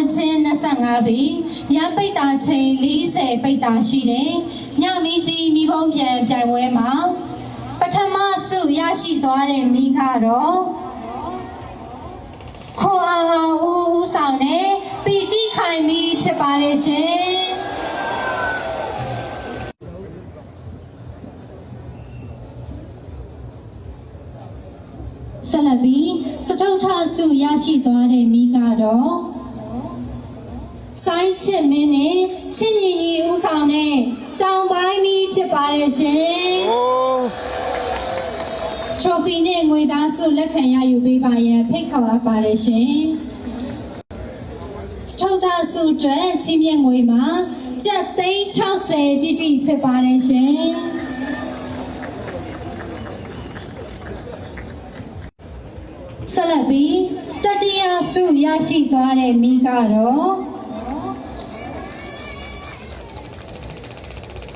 ဝန်ချင်း25ပြီညပိတ်တာချိန်40ပိတ်တာရှိတယ်ညမီကြီးမိဘုံပြန်ပြိုင်ပွဲမှာပထမဆုရရှိသွားတဲ့မိကတော့ခွန်အောင်အောင်ဦးဦးဆောင်တဲ့ပီတိခိုင်မီဖြစ်ပါတယ်ရှင်ဆက်လက်ပြီးစတုထဆုရရှိသွားတဲ့မိကတော့ ဆိုင်းချစ်မင်းနဲ့ချစ်ညီညီဦးဆောင်တဲ့တောင်ပိုင်းမိဖြစ်ပါတယ်ရှင်โอ้ထရိုဖီနဲ့ငွေသားဆုလက်ခံရယူပေးပါရန်ဖိတ်ခေါ်အပ်ပါတယ်ရှင်စတုထဆုအတွက်ချင်းမြင့်ငွေမှာကျပ်သိန်း60တိတိဖြစ်ပါတယ်ရှင်ဆက်လက်ပြီးတတိယဆုရရှိသွားတဲ့မိကတော့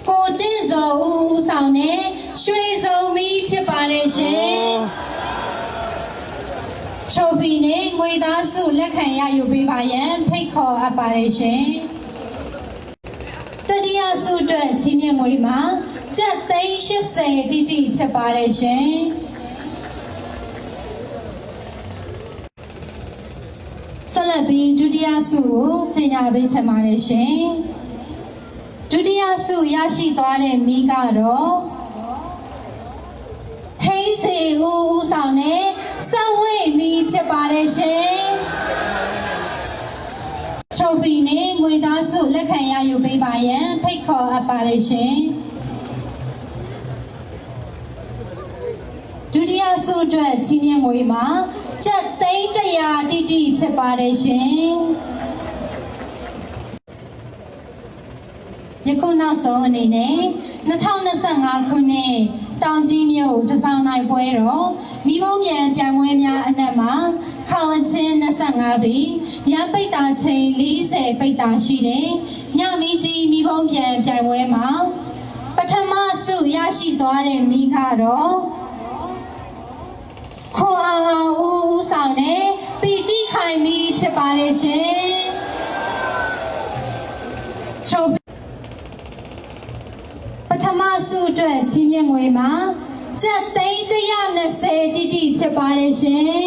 ကိုတင် ဇော်ဦးဦးဆောင်တဲ့ရွှေစုံမီဖြစ်ပါတယ်ရှင်ထရိုဖီနဲ့ငွေသားဆုလက်ခံရယူပေးပါရန်ဖိတ်ခေါ်အပ်ပါတယ်ရှင်တတိယဆုအတွက်ချင်းမြင့်ငွေမှာကျပ်သိန်း80တိတိဖြစ်ပါတယ်ရှင်ဆက်လက်ပြီးဒုတိယဆုကိုကြီးညာပေးချင်ပါတယ်ရှင်ဒုတိယ ဆုရရှိသွားတဲ့မိကတော့ဟိန်းစီဦးဦးဆောင်တဲ့စဝိတ်မိဖြစ်ပါတယ်ရှင်ထရိုဖီနဲ့ငွေသားဆုလက်ခံရယူပေးပါရန်ဖိတ်ခေါ်အပ်ပါတယ်ရှင်ဒုတိယဆုအတွက်ချင်းမြင့်ငွေမှာကျပ်သိန်းတရာတိတိဖြစ်ပါတယ်ရှင် ယခုနောက်ဆုံးအနေနဲ့2025ခုနှစ်တောင်ကြီးမြို့တစောင်းနိုင်ပွဲတော်မိဘုံမြန်ပြိုင်ပွဲများအနက်မှာခေါင်အချင်း25ပြီညပိတ်တာချိန်40ပိတ်တာရှိတယ်ညမီကြီးမိဘုံပြန်ပြိုင်ပွဲမှာပထမဆုရရှိသွားတဲ့မိကတော့ခွန်အောင်အောင်ဦးဦးဆောင်တဲ့ပီတိခိုင်မီဖြစ်ပါတယ်ရှင် ထမဆုအတွက်ချင်းမြင့်ငွေမှာကျပ်သိန်း120တိတိဖြစ်ပါတယ်ရှင်